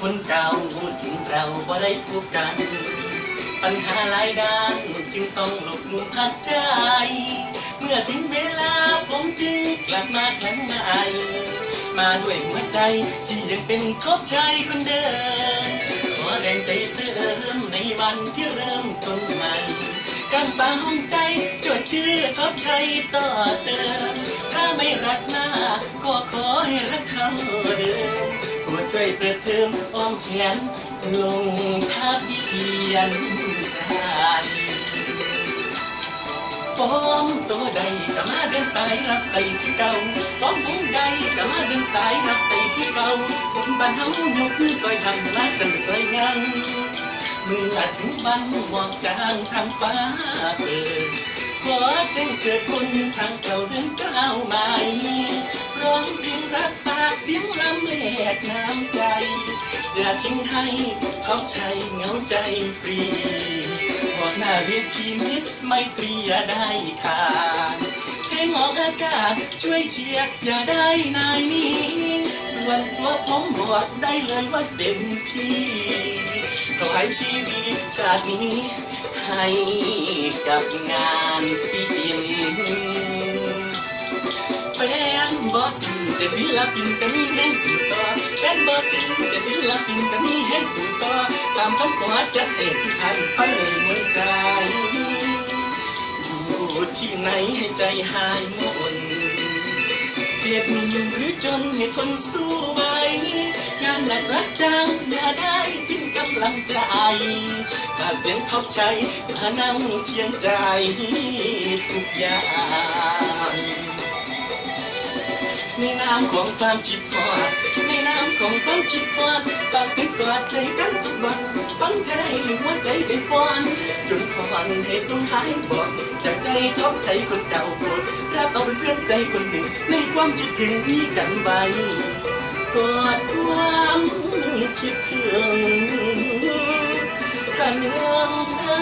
คนเราทุกเราว่าได้พบกัน ปัญหาหลายด้านจึงต้องหลบมุมพักใจ เมื่อถึงเวลาผมจึงกลับมาครั้งใหม่มาด้วยหัวใจที่ยังเป็นทบชายคนเดิมขอแรงใจเสริมในวันที่เริ่มต้นใหม่การฟังห้องใจจดชื่อทบชัยต่อเติมถ้าไม่รักมากก็ขอให้รักเท่าเดิม โปรดช่วยเปิดเทอมอ้อมแขนลงทะเบียนใจฟอมตัวใดก็มาเดินสายรับใส่คือเก่าฟอมผมใดก็มาเดินสายรับใส่คือเก่าคนบ้านเฮายกมือซอยทำลายจันสวยงามเมื่อถึงบ้านมองจางทางฟ้าเปิดขอแจ้งเกิดคนทางเก่าเดินก้าวใหม่ร้องเพลงรักฝากเสียงลำแหล กน้ำใจ อย่าทิ้งให้ท็อปชัยเหงาใจฟรีบอกหน้าเวทีมิสไม่ตรีอย่าได้ค่ะเพลงออกอากาศช่วยเชียร์อย่าได้นายนี้ส่วนตัวผมบอกได้เลยว่าเต็มที่ขอให้ชีวิตชาตินี้ ให้กับงานศิลป์ แฟนบอสจะศิลปินก็มีแห่งสู่ต่อแฟนบอสจะศิลปินก็มีแห่งสู่ต่อตามคำขอจัดให้สุพรรณฟังเลยเมือใจอยู่ที่ไหนให้ใจหายหมนเจ็บหรือจนให้ทนสู้ไว้งานหนักรักจังอย่าได้สิ้นกำลังใจฝากเสียงท็อปใจมานั่งเคียงใจทุกอย่าง ในน้ำของความคิดทอดในน้ำของความคิดทอดฝากสิกอดใจกันทุกวันฟังเธอได้ห้หัวใจได้ฟ้อนจนพอนให้สงหายบอกจากใจทอปใจคนเก่าโกรธรับเอาเป็นเพื่อนใจคนหนึ่ง ในความคิดถึงมีกันไว้กอดความคิดถึงขันเอื้องเธอ